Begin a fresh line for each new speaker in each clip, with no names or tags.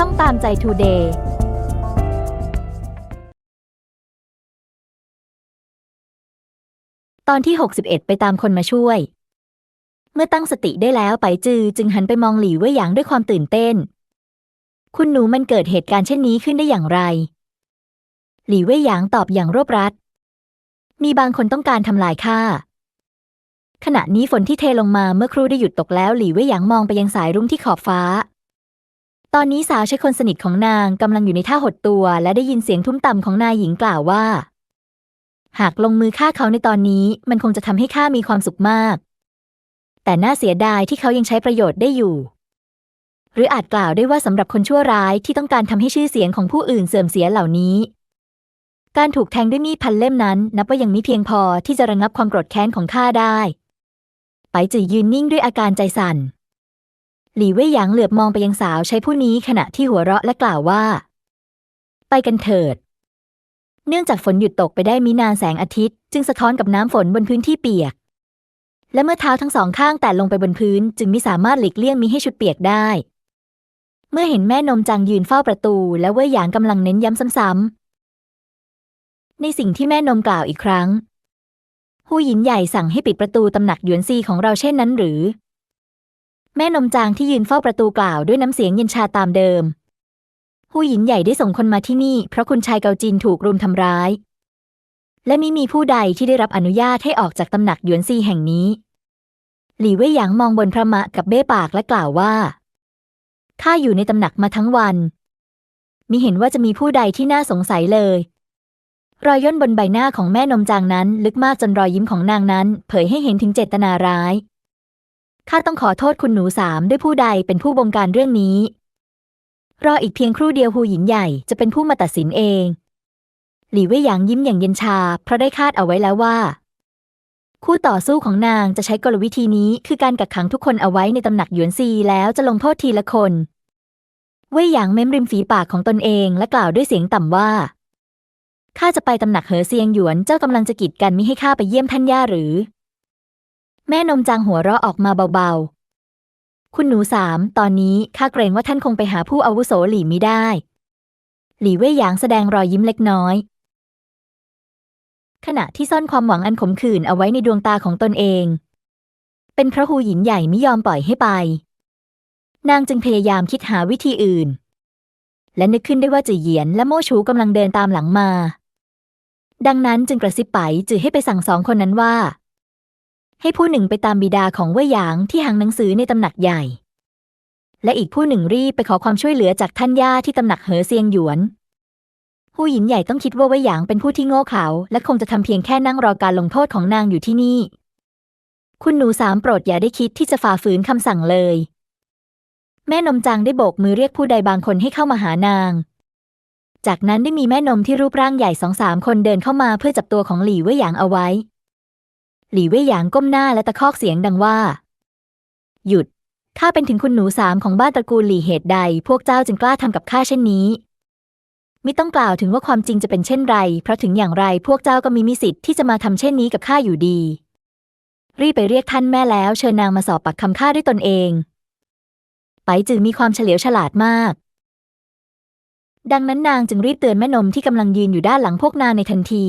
ช่องตามใจทูเดย์ตอนที่ 61 ไปตามคนมาช่วย เมื่อตั้งสติได้แล้วไปจือจึงหันไปมองหลี่เว่ยหยางด้วยความตื่นเต้น คุณหนูมันเกิดเหตุการณ์เช่นนี้ขึ้นได้อย่างไร หลี่เว่ยหยางตอบอย่างรวบรัด มีบางคนต้องการทำลายข้า ขณะนี้ฝนที่เทลงมาเมื่อครู่ได้หยุดตกแล้วหลี่เว่ยหยางมองไปยังสายรุ้งที่ขอบฟ้า ตอนนี้สาวใช้คนสนิทของนางกำลังอยู่ในท่าหดตัว และได้ยินเสียงทุ้มต่ำของนายหญิงกล่าวว่า หากลงมือฆ่าเขาในตอนนี้มันคงจะทำให้ข้ามีความสุขมาก แต่น่าเสียดายที่เขายังใช้ประโยชน์ได้อยู่ หรืออาจกล่าวได้ว่าสำหรับคนชั่วร้ายที่ต้องการทำให้ชื่อเสียงของผู้อื่นเสื่อมเสียเหล่านี้ การถูกแทงด้วยมีดพันเล่มนั้น นับว่ายังมิเพียงพอที่จะระงับความโกรธแค้นของข้าได้ ไปจื่อยืนนิ่งด้วยอาการใจสั่น หลี่เว่ยหยางเหลือบมองไปยังสาวใช้ผู้นี้ขณะที่หัวเราะและกล่าวว่า ไปกันเถิด เนื่องจากฝนหยุดตกไปได้มินานแสงอาทิตย์ จึงสะท้อนกับน้ำฝนบนพื้นที่เปียก และเมื่อเท้าทั้งสองข้างแตะลงไปบนพื้น จึงมิสามารถหลีกเลี่ยงมิให้ชุดเปียกได้ เมื่อเห็นแม่นมจางยืนเฝ้าประตู และเว่ยหยางกำลังเน้นย้ำซ้ำๆในสิ่งที่แม่นมกล่าวอีกครั้งหูหยินใหญ่สั่งให้ปิดประตูตำหนักหยวนซีของเราเช่นนั้นหรือ แม่นมจางที่ยืนเฝ้าประตูกล่าวด้วยน้ำเสียงเย็นชาตามเดิมหู้หยินใหญ่ได้ส่งคนมาที่นี่ เพราะคุณชายเกาจินถูกรุมทำร้าย และมิมีผู้ใดที่ได้รับอนุญาตให้ออกจากตำหนักหยวนซีแห่งนี้ หลี่เว่ยหยางมองบนพระมะกับเบ้ปากและกล่าวว่าข้าอยู่ในตำหนักมาทั้งวัน มิเห็นว่าจะมีผู้ใดที่น่าสงสัยเลย รอยย่นบนใบหน้าของแม่นมจางนั้น ลึกมากจนรอยยิ้มของนางนั้น เผยให้เห็นถึงเจตนาร้าย ข้าต้องขอโทษคุณหนูสามด้วยผู้ใดเป็นผู้บงการเรื่องนี้ รออีกเพียงครู่เดียวหูหญินใหญ่จะเป็นผู้มาตัดสินเอง หลี่เว่ยหยางยิ้มอย่างเย็นชา เพราะได้คาดเอาไว้แล้วว่า คู่ต่อสู้ของนางจะใช้กลวิธีนี้คือการกักขังทุกคนเอาไว้ในตำหนักหยวนซีแล้วจะลงโทษทีละคน เว่ยหยางเม้มริมฝีปากของตนเองและกล่าวด้วยเสียงต่ำว่าข้าจะไปตำหนักเหอเซียงหยวนเจ้ากำลังจะกีดกันมิให้ข้าไปเยี่ยมท่านย่าหรือ แม่นมจางหัวเราะออกมาเบาๆ คุณหนูสาม ตอนนี้ข้าเกรงว่าท่านคงไปหาผู้อาวุโสหลี่ไมิได้ หลี่เว่ยหยางแสดงรอยยิ้มเล็กน้อย ขณะที่ซ่อนความหวังอันขมขื่นเอาไว้ในดวงตาของตนเอง เป็นพระหูหยินใหญ่ไม่ยอมปล่อยให้ไป นางจึงพยายามคิดหาวิธีอื่น และนึกขึ้นได้ว่าจือเหยียนและโม่ชูกำลังเดินตามหลังมา ดังนั้นจึงกระซิบไปจือให้ไปสั่งสองคนนั้นว่า ให้ผู้หนึ่งไปตามบิดาของเว่ยหยางที่หางหนังสือในตำหนักใหญ่ และอีกผู้หนึ่งรีบไปขอความช่วยเหลือจากท่านย่าที่ตำหนักเหอเซียงหยวนผู้หญินใหญ่ต้องคิดว่าเว่ยหยางเป็นผู้ที่โง่เขลาและคงจะทำเพียงแค่นั่งรอการลงโทษของนางอยู่ที่นี่ คุณหนูสามโปรดอย่าได้คิดที่จะฝ่าฝืนคำสั่งเลย แม่นมจางได้โบกมือเรียกผู้ใดบางคนให้เข้ามาหานาง จากนั้นได้มีแม่นมที่รูปร่างใหญ่สองสามคนเดินเข้ามาเพื่อจับตัวของหลี่เว่ยหยางเอาไว้ หลี่เว่ยหยางก้มหน้าและตะคอกเสียงดังว่า หยุด ข้าเป็นถึงคุณหนูสามของบ้านตระกูลหลี่เหตุใด พวกเจ้าจึงกล้าทำกับข้าเช่นนี้ ไมิต้องกล่าวถึงว่าความจริงจะเป็นเช่นไร เพราะถึงอย่างไรพวกเจ้าก็มีมิสิทธิ์ที่จะมาทำเช่นนี้กับข้าอยู่ดี รีบไปเรียกท่านแม่แล้ว เชิญนางมาสอบปากคำข้าด้วยตนเอง ไปจือมีความเฉลียวฉลาดมาก ดังนั้นนางจึงรีบเตือนแม่นมที่กำลังยืนอยู่ด้านหลังพวกนางในทันที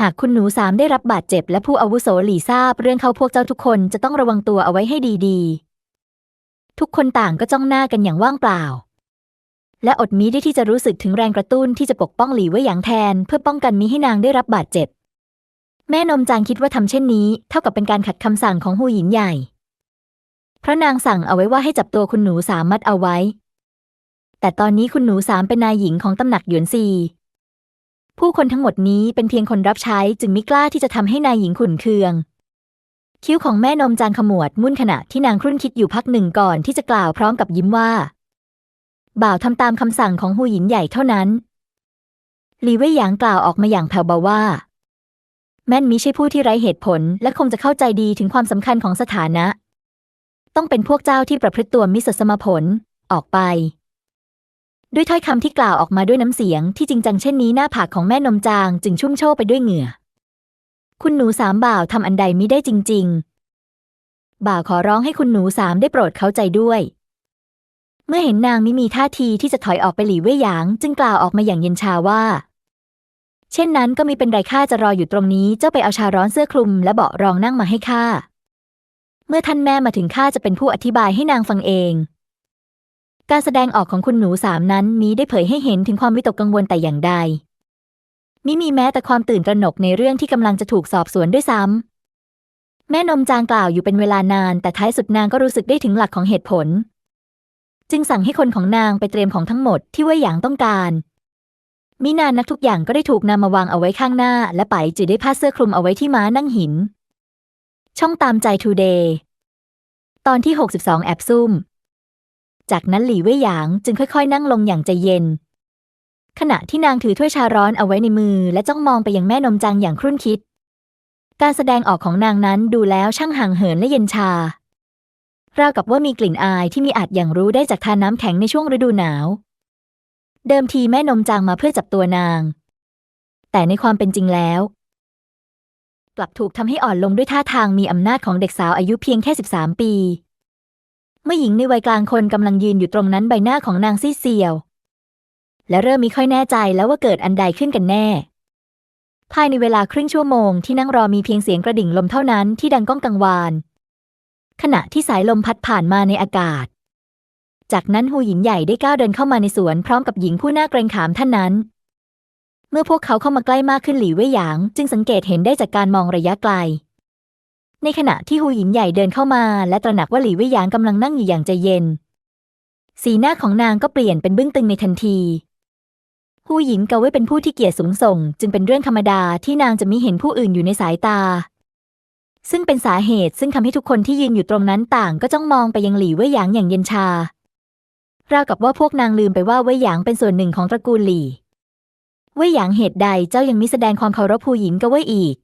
หากคุณหนูสามได้รับบาดเจ็บและผู้อาวุโสหลี่ทราบเรื่องเขาพวกเจ้าทุกคนจะต้องระวังตัวเอาไว้ให้ดีๆ ทุกคนต่างก็จ้องหน้ากันอย่างว่างเปล่า และอดมิได้ที่จะรู้สึกถึงแรงกระตุ้นที่จะปกป้องหลี่ไว้อย่างแทน เพื่อป้องกันมิให้นางได้รับบาดเจ็บ แม่นมจางคิดว่าทำเช่นนี้ เท่ากับเป็นการขัดคำสั่งของหูหยินใหญ่ เพราะนางสั่งเอาไว้ว่าให้จับตัวคุณหนูสามมัดเอาไว้ แต่ตอนนี้คุณหนูสามเป็นนายหญิงของตำหนักหยวนซี ผู้คนทั้งหมดนี้เป็นเพียงคนรับใช้จึงไม่กล้าที่จะทำให้นายหญิงขุนเคือง คิ้วของแม่นมจางขมวดมุ่นขณะที่นางครุ่นคิดอยู่พักหนึ่งก่อนที่จะกล่าวพร้อมกับยิ้มว่า บ่าวทำตามคำสั่งของหูหยินใหญ่เท่านั้นหลีเว่ยหยางกล่าวออกมาอย่างแผ่วเบาว่า แม่นมิใช่ผู้ที่ไร้เหตุผล และคงจะเข้าใจดีถึงความสำคัญของสถานะ ต้องเป็นพวกเจ้าที่ประพฤติตัวมิสสมผลออกไป ด้วยถ้อยคำที่กล่าวออกมาด้วยน้ำเสียงที่จริงจังเช่นนี้หน้าผากของแม่นมจางจึงชุ่มโชกไปด้วยเหงื่อ คุณหนูสามบ่าวทำอันใดมิได้จริง ๆ บ่าวขอร้องให้คุณหนูสามได้โปรดเข้าใจด้วย เมื่อเห็นนางมิมีท่าทีที่จะถอยออกไปหลีเว่ยหยาง จึงกล่าวออกมาอย่างเย็นชาว่า เช่นนั้นก็มีเป็นไรข้าจะรออยู่ตรงนี้เจ้าไปเอาชาร้อนเสื้อคลุมและเบาะรองนั่งมาให้ข้าเมื่อท่านแม่มาถึงข้าจะเป็นผู้อธิบายให้นางฟังเอง การแสดงออกของคุณหนูสามนั้นมีได้เผยให้เห็นถึงความวิตกกังวลแต่อย่างใดมิมีแม้แต่ความตื่นตระหนกในเรื่องที่กำลังจะถูกสอบสวนด้วยซ้ำ แม่นมจางกล่าวอยู่เป็นเวลานาน แต่ท้ายสุดนางก็รู้สึกได้ถึงหลักของเหตุผล จึงสั่งให้คนของนางไปเตรียมของทั้งหมดที่เว่ยหยางต้องการ มินานนักทุกอย่างก็ได้ถูกนำมาวางเอาไว้ข้างหน้า และไปจือได้ผ้าเสื้อคลุมเอาไว้ที่ม้านั่งหิน ช่องตามใจทูเดย์ ตอนที่ 62 แอบซุ่ม จากนั้นหลี่เว่ยหยางจึงค่อยๆ นั่งลงอย่างใจเย็น ขณะที่นางถือถ้วยชาร้อนเอาไว้ในมือ และจ้องมองไปยังแม่นมจางอย่างครุ่นคิด การแสดงออกของนางนั้นดูแล้วช่างห่างเหินและเย็นชา ราวกับว่ามีกลิ่นอายที่มีอาจอย่างรู้ได้จากทานน้ำแข็งในช่วงฤดูหนาว เดิมทีแม่นมจางมาเพื่อจับตัวนาง แต่ในความเป็นจริงแล้ว กลับถูกทำให้อ่อนลงด้วยท่าทางมีอำนาจของเด็กสาวอายุเพียงแค่ 13 ปี เมื่อหญิงในวัยกลางคนกำลังยืนอยู่ตรงนั้นใบหน้าของนางซีดเซียว และเริ่มมีค่อยแน่ใจแล้วว่าเกิดอันใดขึ้นกันแน่ ภายในเวลาครึ่งชั่วโมงที่นั่งรอมีเพียงเสียงกระดิ่งลมเท่านั้นที่ดังก้องกังวาน ขณะที่สายลมพัดผ่านมาในอากาศ จากนั้นหูหญิงใหญ่ได้ก้าวเดินเข้ามาในสวนพร้อมกับหญิงผู้น่าเกรงขามท่านนั้น เมื่อพวกเขาเข้ามาใกล้มากขึ้นหลี่เว่ยหยาง จึงสังเกตเห็นได้จากการมองระยะไกล ในขณะที่หูหญิงใหญ่เดินเข้ามา และตระหนักว่าหลี่เว่ยหยางกำลังนั่งอยู่อย่างใจเย็น สีหน้าของนางก็เปลี่ยนเป็นบึ้งตึงในทันทีหูหญิงเกาไว้เป็นผู้ที่เกียรติสูงส่ง จึงเป็นเรื่องธรรมดาที่นางจะมิเห็นผู้อื่นอยู่ในสายตา ซึ่งเป็นสาเหตุซึ่งทำให้ทุกคนที่ยืนอยู่ตรงนั้นต่างก็จ้องมองไปยังหลี่เว่ยหยางอย่างเย็นชาราวกับว่าพวกนางลืมไปว่าเว่ยหยางเป็นส่วนหนึ่งของตระกูลหลี่เว่ยหยางเหตุใดเจ้ายังมิแสดงความเคารพผู้หญิงกับเว่ยอีก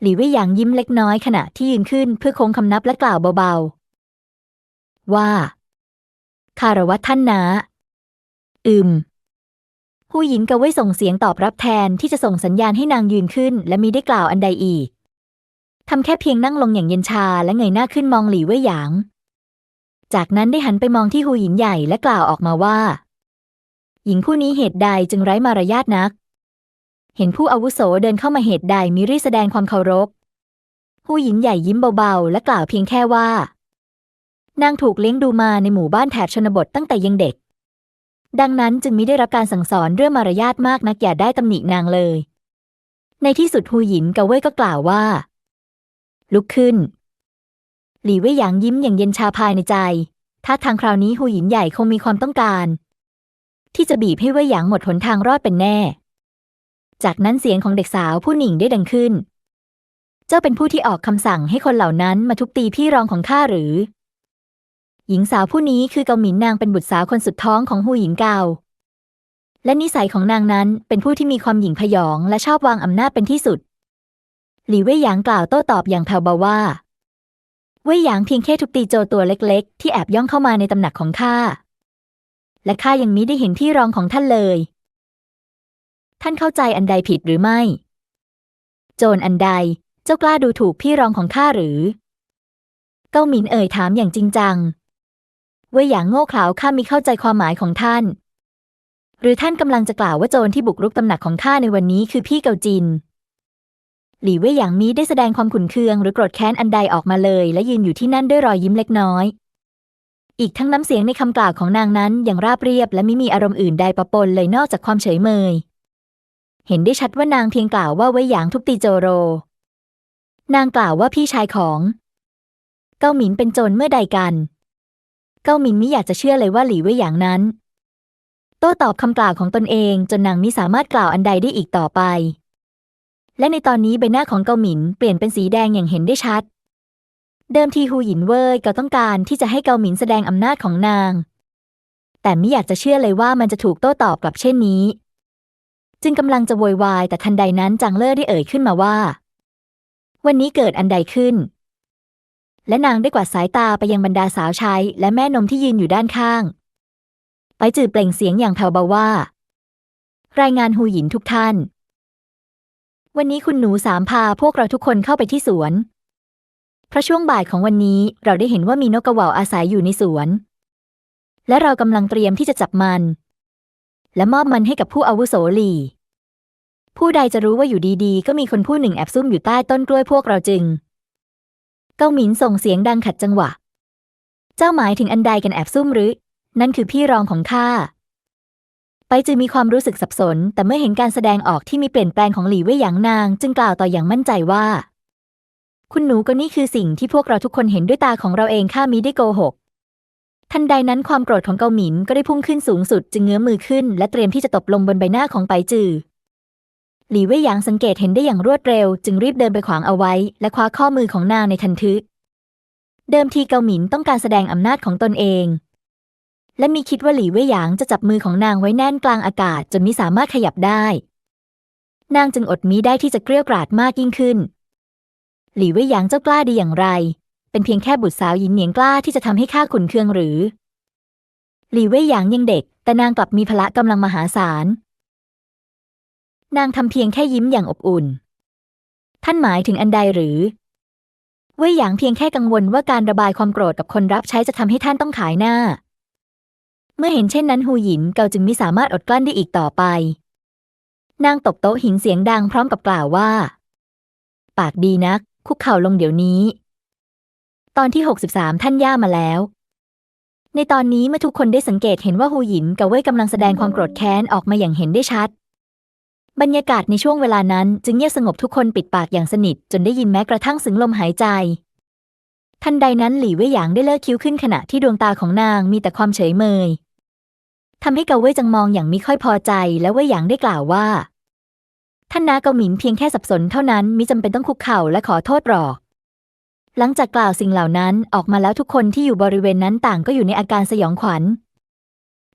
หลี่เว่ยหยางยิ้มเล็กน้อยขณะที่ยืนขึ้นเพื่อคงคำนับและกล่าวเบาๆ ว่า คารวะท่านนะ อืมผู้หญิงกะเว่ยส่งเสียงตอบรับแทนที่จะส่งสัญญาณให้นางยืนขึ้น และมีได้กล่าวอันใดอีกทำแค่เพียงนั่งลงอย่างเย็นชาและเงยหน้าขึ้นมองหลี่เว่ยหยาง จากนั้นได้หันไปมองที่หูหญิงใหญ่และกล่าวออกมาว่า หญิงผู้นี้เหตุใดจึงไร้มารยาทนัก เห็นผู้อาวุโสเดินเข้ามาเหตุใดมิรีแสดงความเคารพ ผู้หญิงใหญ่ยิ้มเบาๆ และกล่าวเพียงแค่ว่า นางถูกเลี้ยงดูมาในหมู่บ้านแถบชนบทตั้งแต่ยังเด็ก ดังนั้นจึงมิได้รับการสั่งสอนเรื่องมารยาทมากนักอย่าได้ตำหนินางเลย ในที่สุดฮูหยินกะเว่ยก็กล่าวว่า ลุกขึ้น หลี่เว่ยหยางยิ้มอย่างเย็นชาภายในใจถ้าทางคราวนี้ฮูหยินใหญ่คงมีความต้องการ ที่จะบีบให้เว่ยหยางหมดหนทางรอดเป็นแน่ จากนั้นเสียงของเด็กสาวผู้หนิ่งได้ดังขึ้น เจ้าเป็นผู้ที่ออกคำสั่งให้คนเหล่านั้นมาทุบตีพี่รองของข้าหรือ หญิงสาวผู้นี้คือเกาหมินนางเป็นบุตรสาวคนสุดท้องของฮูหญิงเกาและนิสัยของนางนั้นเป็นผู้ที่มีความหยิ่งพยองและชอบวางอำนาจเป็นที่สุด หลี่เว่ยหยางกล่าวโต้ตอบอย่างแผ่วเบาว่า เว่ยหยางเพียงแค่ทุบตีโจตัวเล็กๆ ที่แอบย่องเข้ามาในตำหนักของข้า และข้ายังมิได้เห็นที่รองของท่านเลย ท่านเข้าใจอันใดผิดหรือไม่ โจรอันใด เจ้ากล้าดูถูกพี่รองของข้าหรือ เก้าหมินเอ่ยถามอย่างจริงจัง เว่ยหยางโง่เขลาข้ามิเข้าใจความหมายของท่าน หรือท่านกำลังจะกล่าวว่าโจรที่บุกรุกตำหนักของข้าในวันนี้คือพี่เกาจิน หลี่เว่ยหยางมีได้แสดงความขุนเคืองหรือโกรธแค้นอันใดออกมาเลย และยืนอยู่ที่นั่นด้วยรอยยิ้มเล็กน้อยอีกทั้งน้ำเสียงในคำกล่าวของนางนั้นยังราบเรียบและไม่มีอารมณ์อื่นใดปะปนเลยนอกจากความเฉยเมย เห็นได้ชัดว่านางเพียงกล่าวว่าเว่ยหยางทุบตีโจโร นางกล่าวว่าพี่ชายของ เก้าหมินเป็นโจรเมื่อใดกัน เก้าหมินไม่อยากจะเชื่อเลยว่าหลี่เว่ยหยางนั้น โต้ตอบคำกล่าวของตนเองจนนางไมิสามารถกล่าวอันใดได้อีกต่อไป และในตอนนี้ใบหน้าของเกาหมินเปลี่ยนเป็นสีแดงอย่างเห็นได้ชัด เดิมทีฮูหยินเว่ยก็ต้องการที่จะให้เกาหมินแสดงอำนาจของนางแต่ไม่อยากจะเชื่อเลยว่ามันจะถูกโต้ตอบกลับเช่นนี้ จึงกำลังจะโวยวายแต่ทันใดนั้นจางเล่อได้เอ่ยขึ้นมาว่า วันนี้เกิดอันใดขึ้น และนางได้กวาดสายตาไปยังบรรดาสาวใช้และแม่นมที่ยืนอยู่ด้านข้าง ไปจืดเปล่งเสียงอย่างแผ่วเบาว่า รายงานฮูหยินทุกท่าน วันนี้คุณหนูสามพาพวกเราทุกคนเข้าไปที่สวน เพราะช่วงบ่ายของวันนี้เราได้เห็นว่ามีนกกระเหว่าอาศัยอยู่ในสวน และเรากำลังเตรียมที่จะจับมัน และมอบมันให้กับผู้อาวุโสหลีผู้ใดจะรู้ว่าอยู่ดีๆ ก็มีคนผู้หนึ่งแอบซุ่มอยู่ใต้ต้นกล้วยพวกเราจึง เกาหมินส่งเสียงดังขัดจังหวะ เจ้าหมายถึงอันใดกันแอบซุ่มหรือ นั่นคือพี่รองของข้า ไปจือมีความรู้สึกสับสน แต่เมื่อเห็นการแสดงออกที่มีเปลี่ยนแปลงของหลี่เว่ยหยางนาง จึงกล่าวต่ออย่างมั่นใจว่า คุณหนูก็นี่คือสิ่งที่พวกเราทุกคนเห็นด้วยตาของเราเองข้ามิได้โกหก ทันใดนั้นความโกรธของเกาหมินก็ได้พุ่งขึ้นสูงสุดจึงเงื้อมือขึ้น และเตรียมที่จะตบลงบนใบหน้าของไปจือหลี่เว่ยหยางสังเกตเห็นได้อย่างรวดเร็ว จึงรีบเดินไปขวางเอาไว้ และคว้าข้อมือของนางในทันทีเดิมทีเกาหมินต้องการแสดงอำนาจของตนเอง และมีคิดว่าหลี่เว่ยหยางจะจับมือของนางไว้แน่นกลางอากาศจนมิสามารถขยับได้ นางจึงอดมิได้ที่จะเกรี้ยกราดมากยิ่งขึ้น หลี่เว่ยหยางเจ้ากล้าดีอย่างไร เป็นเพียงแค่บุตรสาวหญิงเหนียงกล้าที่จะทำให้ข้าขุนเคืองหรือ หลี่เว่ยหยางยังเด็ก แต่นางกลับมีพละกำลังมหาศาล นางทำเพียงแค่ยิ้มอย่างอบอุ่น ท่านหมายถึงอันใดหรือ เว่ยหยางเพียงแค่กังวลว่าการระบายความโกรธกับคนรับใช้จะทำให้ท่านต้องขายหน้า เมื่อเห็นเช่นนั้นฮูหยินเกาจึงไม่สามารถอดกลั้นได้อีกต่อไป นางตบโต๊ะหินเสียงดังพร้อมกับกล่าวว่า ปากดีนัก คุกเข่าลงเดี๋ยวนี้ ตอนที่ 63 ท่านย่ามาแล้ว ในตอนนี้เมื่อทุกคนได้สังเกตเห็นว่าฮูหยินกับเว่ยกำลังแสดงความโกรธแค้นออกมาอย่างเห็นได้ชัด บรรยากาศในช่วงเวลานั้นจึงเงียบสงบทุกคนปิดปากอย่างสนิท จนได้ยินแม้กระทั่งสึงลมหายใจ ทันใดนั้นหลี่เว่ยหยางได้เลิกคิ้วขึ้นขณะที่ดวงตาของนางมีแต่ความเฉยเมยทำให้เกาเว่ยจังมองอย่างไม่ค่อยพอใจและเว่ยหยางได้กล่าวว่า ท่านนาเกาหมินเพียงแค่สับสนเท่านั้นมิจำเป็นต้องคุกเข่าและขอโทษหรอก หลังจากกล่าวสิ่งเหล่านั้นออกมาแล้วทุกคนที่อยู่บริเวณนั้นต่างก็อยู่ในอาการสยองขวัญ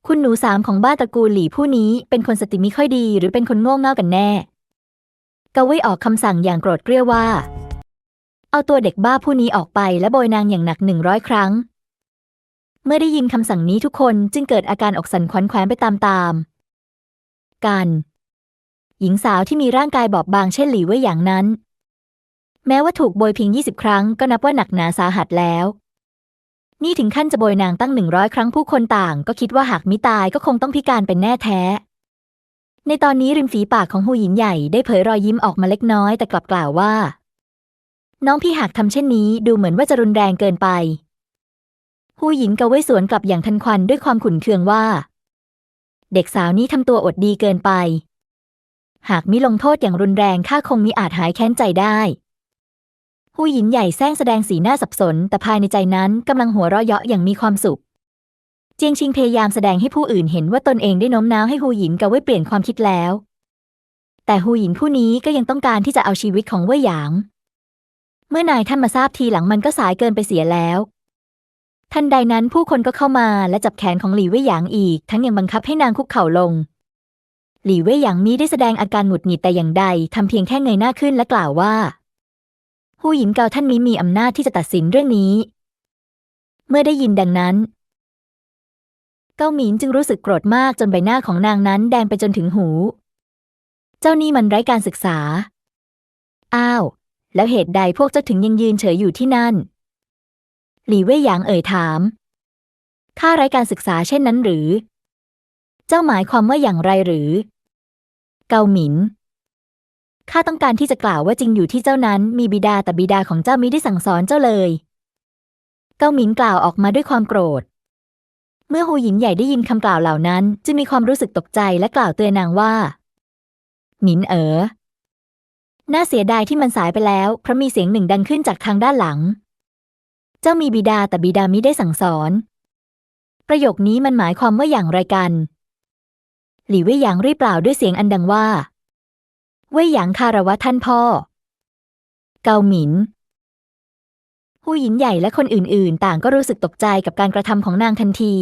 คุณหนูสามของบ้านตระกูลหลี่ผู้นี้เป็นคนสติไม่ค่อยดีหรือเป็นคนโง่เง่ากันแน่เกาว่ยออกคำสั่งอย่างโกรธเกรี้ยวว่า เอาตัวเด็กบ้าผู้นี้ออกไปและโบยนางอย่างหนักหนึ่งร้อยครั้ง เมื่อได้ยินคำสั่งนี้ทุกคนจึงเกิดอาการอกสั่นขวัญแขวนไปตามๆกัน หญิงสาวที่มีร่างกายบอบบางเช่นหลี่เว่ยอย่างนั้น แม้ว่าถูกโบยเพียงยี่สิบครั้งก็นับว่าหนักหนาสาหัสแล้ว นี่ถึงขั้นจะโบยนางตั้งหนึ่งร้อยครั้งผู้คนต่าง ก็คิดว่าหากมิตายก็คงต้องพิการเป็นแน่แท้ ในตอนนี้ริมฝีปากของหูหยินใหญ่ได้เผยรอยยิ้มออกมาเล็กน้อยแต่กลับกล่าวว่า น้องพี่หากทำเช่นนี้ดูเหมือนว่าจะรุนแรงเกินไปหูหยินกะเว้ยสวนกลับอย่างทันควันด้วยความขุนเคืองว่า เด็กสาวนี้ทำตัวอดดีเกินไปหากมิลงโทษอย่างรุนแรงข้าคงมิอาจหายแค้นใจได้ หูหยินใหญ่แซงแสดงสีหน้าสับสน แต่ภายในใจนั้นกำลังหัวเราะเยาะอย่างมีความสุข เจียงชิงพยายามแสดงให้ผู้อื่นเห็นว่าตนเองได้โน้มน้าวให้หูหยินกับเว่ยเปลี่ยนความคิดแล้ว แต่หูหยินผู้นี้ก็ยังต้องการที่จะเอาชีวิตของเว่ยหยาง เมื่อนายท่านมาทราบทีหลังมันก็สายเกินไปเสียแล้ว ทันใดนั้นผู้คนก็เข้ามาและจับแขนของหลี่เว่ยหยางอีก ทั้งยังบังคับให้นางคุกเข่าลง หลี่เว่ยหยางนี้ได้แสดงอาการหงุดหงิดแต่อย่างใดทำเพียงแค่เงยหน้าขึ้นและกล่าวว่า ผู้หญิงเกาท่านนี้มีอำนาจที่จะตัดสินเรื่องนี้ เมื่อได้ยินดังนั้น เก้าหมินจึงรู้สึกโกรธมากจนใบหน้าของนางนั้นแดงไปจนถึงหู เจ้านี่มันไร้การศึกษา อ้าว แล้วเหตุใดพวกเจ้าถึงยังยืนเฉยอยู่ที่นั่น หลี่เว่ยหยางเอ่ยถาม ข้าไร้การศึกษาเช่นนั้นหรือ เจ้าหมายความว่าอย่างไรหรือ เกาหมิน ข้าต้องการที่จะกล่าวว่าจริงอยู่ที่เจ้านั้น มีบิดาแต่บิดาของเจ้ามิได้สั่งสอนเจ้าเลย เกาหมินกล่าวออกมาด้วยความโกรธ เมื่อหูหญินใหญ่ได้ยินคำกล่าวเหล่านั้น จึงมีความรู้สึกตกใจและกล่าวเตือนนางว่า หมินเอ๋อน่าเสียดายที่มันสายไปแล้วเพราะมีเสียงหนึ่งดังขึ้นจากทางด้านหลัง เจ้ามีบิดาแต่บิดามิได้สั่งสอน ประโยคนี้มันหมายความว่าอย่างไรกัน หลี่เว่ยหยางรีบกล่าวด้วยเสียงอันดังว่า เว่ยหยางคารวะท่านพ่อ เกาหมินผู้หญิงใหญ่และคนอื่นๆ ต่างก็รู้สึกตกใจกับการกระทำของนางทันที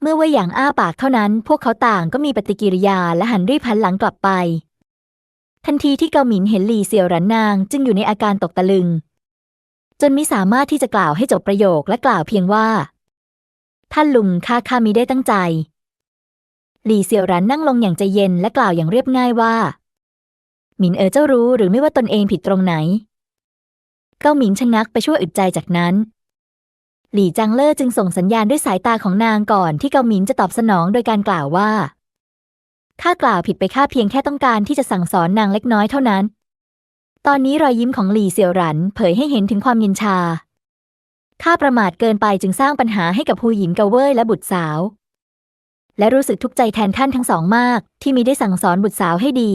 เมื่อเว่ยหยางอ้าปากเท่านั้น พวกเขาต่างก็มีปฏิกิริยาและหันรีบหันหลังกลับไป ทันทีที่เกาหมินเห็นหลี่เสี่ยวหรันนางจึงอยู่ในอาการตกตะลึง จนมิสามารถที่จะกล่าวให้จบประโยคและกล่าวเพียงว่า ท่านลุงข้าข้ามิได้ตั้งใจ หลี่เสี่ยวหรันนั่งลงอย่างใจเย็นและกล่าวอย่างเรียบง่ายว่า หมินเอ๋อเจ้ารู้หรือไม่ว่าตนเองผิดตรงไหน เก้าหมินชะงักไปชั่วอึดใจจากนั้น หลี่จังเลอจึงส่งสัญญาณด้วยสายตาของนางก่อนที่เกาหมินจะตอบสนองโดยการกล่าวว่า ข้ากล่าวผิดไปข้าเพียงแค่ต้องการที่จะสั่งสอนนางเล็กน้อยเท่านั้น ตอนนี้รอยยิ้มของหลี่เสี่ยวหรันเผยให้เห็นถึงความเย็นชา ข้าประมาทเกินไปจึงสร้างปัญหาให้กับฮูหยินเกาเว่ยและบุตรสาว และรู้สึกทุกข์ใจแทนท่านทั้งสองมาก ที่มีได้สั่งสอนบุตรสาวให้ดี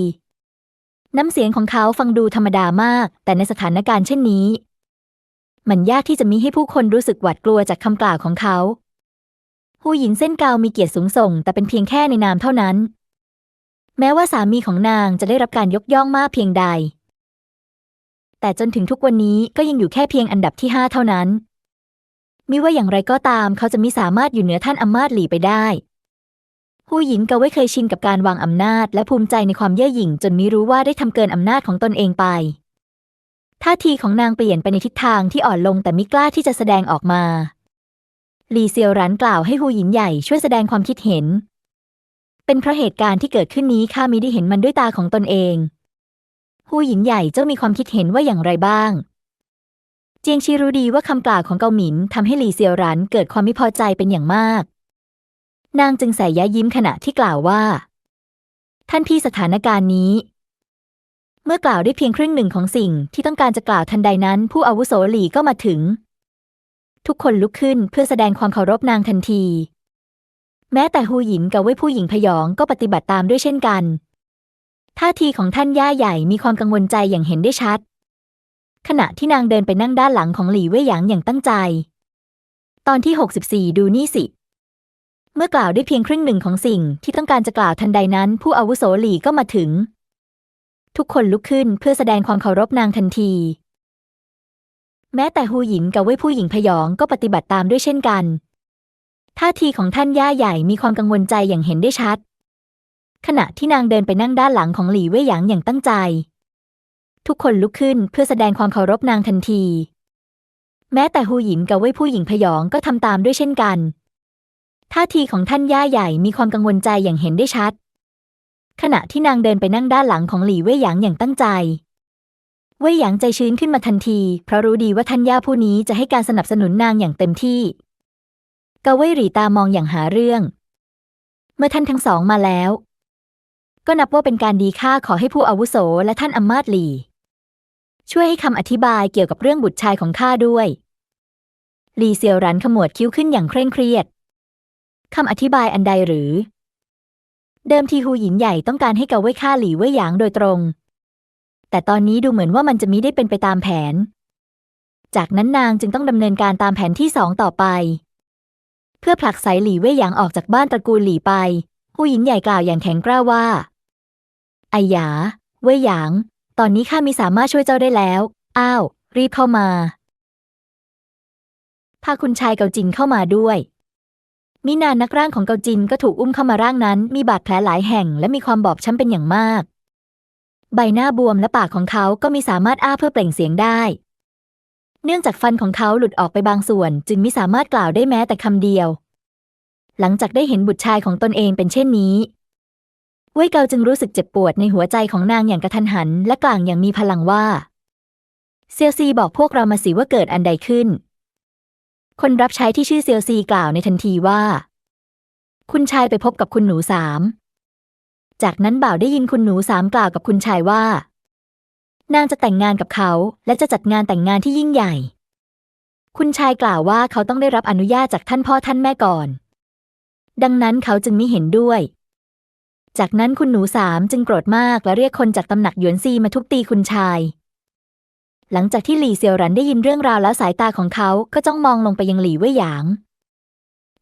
น้ำเสียงของเขาฟังดูธรรมดามาก แต่ในสถานการณ์เช่นนี้ มันยากที่จะมิให้ผู้คนรู้สึกหวาดกลัวจากคำกล่าวของเขาฮูหยินเส้นกาวมีเกียรติสูงส่ง แต่เป็นเพียงแค่ในนามเท่านั้น แม้ว่าสามีของนางจะได้รับการยกย่องมากเพียงใด แต่จนถึงทุกวันนี้ก็ยังอยู่แค่เพียงอันดับที่ห้าเท่านั้นมิว่าอย่างไรก็ตามเขาจะมิสามารถอยู่เหนือท่านอำมาตหลี่ไปได้ ฮูหยินก็ไม่เคยชินกับการวางอำนาจ และภูมิใจในความเย่อหยิ่งจนมิรู้ว่าได้ทำเกินอำนาจของตนเองไป ท่าทีของนางเปลี่ยนไปในทิศทางที่อ่อนลงแต่มิกล้าที่จะแสดงออกมาลีเซียวรันกล่าวให้ฮูหยินใหญ่ช่วยแสดงความคิดเห็น เป็นเพราะเหตุการณ์ที่เกิดขึ้นนี้ข้ามิได้เห็นมันด้วยตาของตนเองฮูหยินใหญ่เจ้ามีความคิดเห็นว่าอย่างไรบ้าง เจียงชีรู้ดีว่าคำกล่าวของเกาหมินทำให้ลีเซียวรันเกิดความไม่พอใจเป็นอย่างมาก นางจึงใส่ย้ายิ้มขณะที่กล่าวว่า ท่านพี่สถานการณ์นี้ เมื่อกล่าวได้เพียงครึ่งหนึ่งของสิ่งที่ต้องการจะกล่าวทันใดนั้น ผู้อาวุโสหลีก็มาถึง ทุกคนลุกขึ้นเพื่อแสดงความเคารพนางทันที แม้แต่ฮูหยินกับเว่ยผู้หญิงพยองก็ปฏิบัติตามด้วยเช่นกันท่าทีของท่านย่าใหญ่มีความกังวลใจอย่างเห็นได้ชัด ขณะที่นางเดินไปนั่งด้านหลังของหลี่เว่ยหยางอย่างตั้งใจ ตอนที่ 64 ดูนี่สิ มื่อกล่าวได้เพียงครึ่งหนึ่งของสิ่งที่ต้องการจะกล่าวทันใดนั้น ผู้อาวุโสหลี่ก็มาถึง ทุกคนลุกขึ้นเพื่อแสดงความเคารพนางทันที แม้แต่ฮูหยินกับเว่ยผู้หญิงพยองก็ปฏิบัติตามด้วยเช่นกันท่าทีของท่านย่าใหญ่มีความกังวลใจอย่างเห็นได้ชัด ขณะที่นางเดินไปนั่งด้านหลังของหลี่เว่ยหยางอย่างตั้งใจ ทุกคนลุกขึ้นเพื่อแสดงความเคารพนางทันที แม้แต่ฮูหยินกับเว่ยผู้หญิงพยองก็ทำตามด้วยเช่นกัน ท่าทีของท่านย่าใหญ่มีความกังวลใจอย่างเห็นได้ชัด ขณะที่นางเดินไปนั่งด้านหลังของหลี่เว่ยหยางอย่างตั้งใจ เว่ยหยางใจชื้นขึ้นมาทันที เพราะรู้ดีว่าท่านย่าผู้นี้จะให้การสนับสนุนนางอย่างเต็มที่กาเว่ยหลี่ตามองอย่างหาเรื่อง เมื่อท่านทั้งสองมาแล้ว ก็นับว่าเป็นการดีค่าขอให้ผู้อาวุโสและท่านอำมาตย์หลี่ ช่วยให้คำอธิบายเกี่ยวกับเรื่องบุตรชายของข้าด้วย หลีเซียวรันขมวดคิ้วขึ้นอย่างเคร่งเครียด คำอธิบายอันใดหรือ เดิมทีฮูหยินใหญ่ต้องการให้เกาไว้ฆ่าหลี่เว่ยหยางโดยตรง แต่ตอนนี้ดูเหมือนว่ามันจะมิได้เป็นไปตามแผน จากนั้นนางจึงต้องดำเนินการตามแผนที่สองต่อไป เพื่อผลักไสหลี่เว่ยหยางออกจากบ้านตระกูลหลี่ไปผู้หญิงใหญ่กล่าวอย่างแข็งกร้าวว่าไอหยา เว่ยหยาง ตอนนี้ข้ามีสามารถช่วยเจ้าได้แล้ว อ้าว รีบเข้ามา พาคุณชายเกาจินเข้ามาด้วย มินานนักร่างของเกาจินก็ถูกอุ้มเข้ามาร่างนั้น มีบาดแผลหลายแห่งและมีความบอบช้ำเป็นอย่างมาก ใบหน้าบวมและปากของเขาก็มีสามารถอ้าเพื่อเปล่งเสียงได้ เนื่องจากฟันของเขาหลุดออกไปบางส่วน จึงไม่สามารถกล่าวได้แม้แต่คำเดียว หลังจากได้เห็นบุตรชายของตนเองเป็นเช่นนี้เว่ยเกาจึงรู้สึกเจ็บปวดในหัวใจของนางอย่างกระทันหัน และกล่าวอย่างมีพลังว่า เซียวซีบอกพวกเรามาสิว่าเกิดอันใดขึ้น คนรับใช้ที่ชื่อเซียวซีกล่าวในทันทีว่า คุณชายไปพบกับคุณหนูสาม จากนั้นบ่าวได้ยินคุณหนูสามกล่าวกับคุณชายว่า นางจะแต่งงานกับเขา และจะจัดงานแต่งงานที่ยิ่งใหญ่ คุณชายกล่าวว่าเขาต้องได้รับอนุญาตจากท่านพ่อท่านแม่ก่อน ดังนั้นเขาจึงไม่เห็นด้วย จากนั้นคุณหนูสามจึงโกรธมากและเรียกคนจากตำหนักหยวนซีมาทุบตีคุณชาย หลังจากที่หลี่เซียวหรันได้ยินเรื่องราวแล้วสายตาของเขาก็จ้องมองลงไปยังหลี่เว่ยหยาง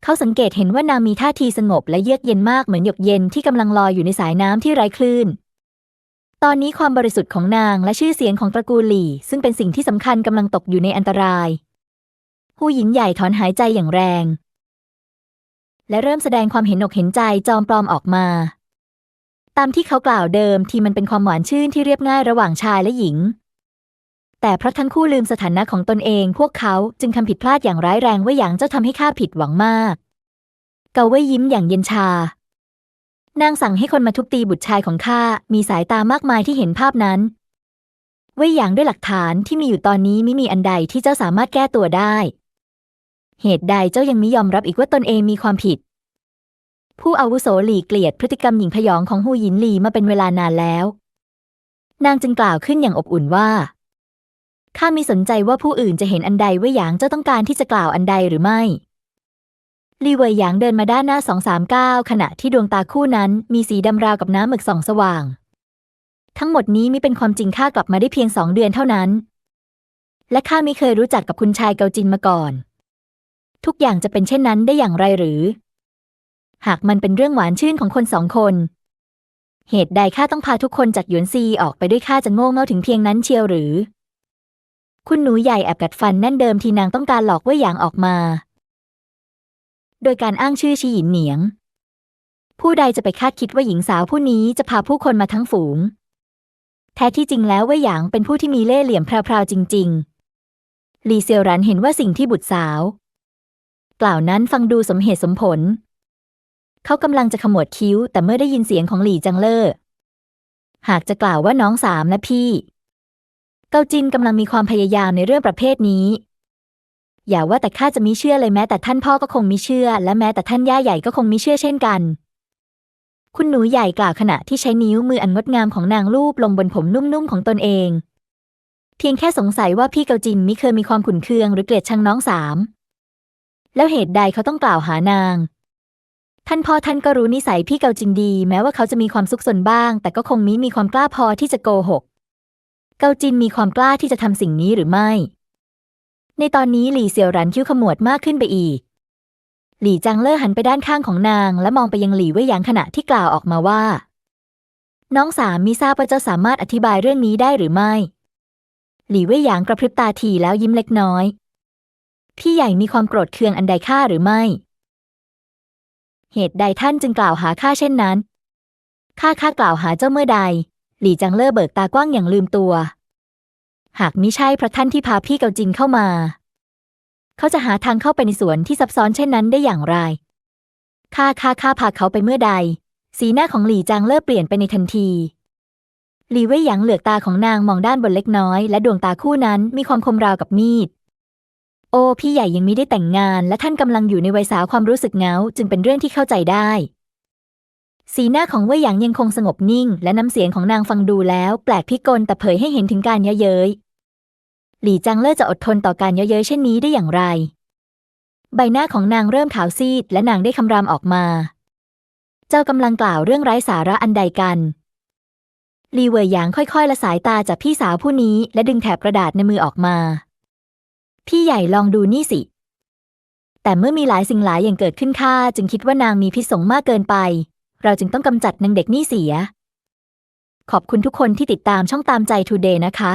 เขาสังเกตเห็นว่านางมีท่าทีสงบและเยือกเย็นมากเหมือนหยกเย็นที่กำลังลอยอยู่ในสายน้ำที่ไร้คลื่น ตอนนี้ความบริสุทธิ์ของนางและชื่อเสียงของตระกูลหลี่ ซึ่งเป็นสิ่งที่สำคัญกำลังตกอยู่ในอันตรายหูหญิงใหญ่ถอนหายใจอย่างแรง และเริ่มแสดงความเห็นอกเห็นใจจอมปลอมออกมา ตามที่เขากล่าวเดิมที่มันเป็นความหวานชื่นที่เรียบง่ายระหว่างชายและหญิง แต่เพราะทั้งคู่ลืมสถานะของตนเอง พวกเขาจึงทำผิดพลาดอย่างร้ายแรงว่าอย่างเจ้าทำให้ข้าผิดหวังมาก เกาไว้ยิ้มอย่างเย็นชา นางสั่งให้คนมาทุบตีบุตรชายของข้า มีสายตามากมายที่เห็นภาพนั้นไว้อย่างด้วยหลักฐานที่มีอยู่ตอนนี้ไม่มีอันใดที่เจ้าสามารถแก้ตัวได้ เหตุใดเจ้ายังไมิยอมรับอีกว่าตนเองมีความผิด ผู้อาวุโสหลีเกลียดพฤติกรรมหญิงพยองของฮูหยินหลีมาเป็นเวลานานแล้ว นางจึงกล่าวขึ้นอย่างอบอุ่นว่า ข้ามีสนใจว่าผู้อื่นจะเห็นอันใดว่าหยางเจ้าต้องการที่จะกล่าวอันใดหรือไม่ลีเวยหยางเดินมาด้านหน้าสองสามก้าวขณะที่ดวงตาคู่นั้นมีสีดำราวกับน้ำหมึกส่องสว่าง ทั้งหมดนี้มิเป็นความจริงข้ากลับมาได้เพียงสองเดือนเท่านั้น และข้าไม่เคยรู้จักกับคุณชายเกาจินมาก่อน ทุกอย่างจะเป็นเช่นนั้นได้อย่างไรหรือ หากมันเป็นเรื่องหวานชื่นของคนสองคน เหตุใดข้าต้องพาทุกคนจากหยวนซีออกไปด้วยข้าจะโง่เง่าถึงเพียงนั้นเชียวหรือ คุณหนูใหญ่แอบกัดฟันแน่นเดิมทีนางต้องการหลอกเว่ยหยางออกมา โดยการอ้างชื่อชีหยินเหนียง ผู้ใดจะไปคาดคิดว่าหญิงสาวผู้นี้จะพาผู้คนมาทั้งฝูง แท้ที่จริงแล้วเว่ยหยางเป็นผู้ที่มีเล่ห์เหลี่ยมแพรวๆจริง ๆ ลีเซียวรันเห็นว่าสิ่งที่บุตรสาว กล่าวนั้นฟังดูสมเหตุสมผล เขากำลังจะขมวดคิ้ว แต่เมื่อได้ยินเสียงของหลี่จังเล่อหากจะกล่าวว่าน้องสามและพี่ เกาจินกำลังมีความพยายามในเรื่องประเภทนี้ อย่าว่าแต่ข้าจะมิเชื่อเลยแม้แต่ท่านพ่อก็คงมิเชื่อ และแม้แต่ท่านย่าใหญ่ก็คงมิเชื่อเช่นกัน คุณหนูใหญ่กล่าวขณะที่ใช้นิ้วมืออันงดงามของนางลูบลงบนผมนุ่มๆของตนเอง เพียงแค่สงสัยว่าพี่เกาจินมิเคยมีความขุนเคืองหรือเกลียดชังน้องสาม แล้วเหตุใดเขาต้องกล่าวหานางท่านพ่อท่านก็รู้นิสัยพี่เกาจินดี แม้ว่าเขาจะมีความซุกซนบ้าง แต่ก็คงมิมีความกล้าพอที่จะโกหก เกาจินมีความกล้าที่จะทำสิ่งนี้หรือไม่ ในตอนนี้หลี่เสี่ยวรันคิ้วขมวดมากขึ้นไปอีก หลี่จังเล่อหันไปด้านข้างของนาง และมองไปยังหลี่เว่ยหยางขณะที่กล่าวออกมาว่า น้องสามมิทราบว่าเจ้าสามารถอธิบายเรื่องนี้ได้หรือไม่ หลี่เว่ยหยางกระพริบตาทีแล้วยิ้มเล็กน้อย พี่ใหญ่มีความโกรธเคืองอันใดข้าหรือไม่ เหตุใดท่านจึงกล่าวหาข้าเช่นนั้นข้าข้ากล่าวหาเจ้าเมื่อใด หลี่จังเล่อเบิกตากว้างอย่างลืมตัว หากมิใช่พระท่านที่พาพี่เกาจินเข้ามา เขาจะหาทางเข้าไปในสวนที่ซับซ้อนเช่นนั้นได้อย่างไรข้าข้าข้าพาเขาไปเมื่อใด สีหน้าของหลี่จางเล่อเปลี่ยนไปในทันที หลี่เว่ยหยางเหลือกตาของนางมองด้านบนเล็กน้อย และดวงตาคู่นั้นมีความคมราวกับมีด โอ้พี่ใหญ่ยังมิได้แต่งงาน และท่านกำลังอยู่ในวัยสาวความรู้สึกเงาจึงเป็นเรื่องที่เข้าใจได้ สีหน้าของเว่ยหยางยังคงสงบนิ่ง และน้ำเสียงของนางฟังดูแล้วแปลกพิกลแต่เผยให้เห็นถึงการเย้ยเย้ยหลี่จังเล่อจะอดทนต่อการเย้ยเย้ยเช่นนี้ได้อย่างไร ใบหน้าของนางเริ่มขาวซีด และนางได้คำรามออกมา เจ้ากำลังกล่าวเรื่องไร้สาระอันใดกันลีเวยหยางค่อยๆละสายตาจากพี่สาวผู้นี้ และดึงแถบกระดาษในมือออกมา พี่ใหญ่ลองดูนี่สิ แต่เมื่อมีหลายสิ่งหลายอย่างเกิดขึ้นข้าจึงคิดว่านางมีพิษสงมากเกินไป เราจึงต้องกำจัดนางเด็กนี่เสีย ขอบคุณทุกคนที่ติดตามช่องตามใจทูเดย์นะคะ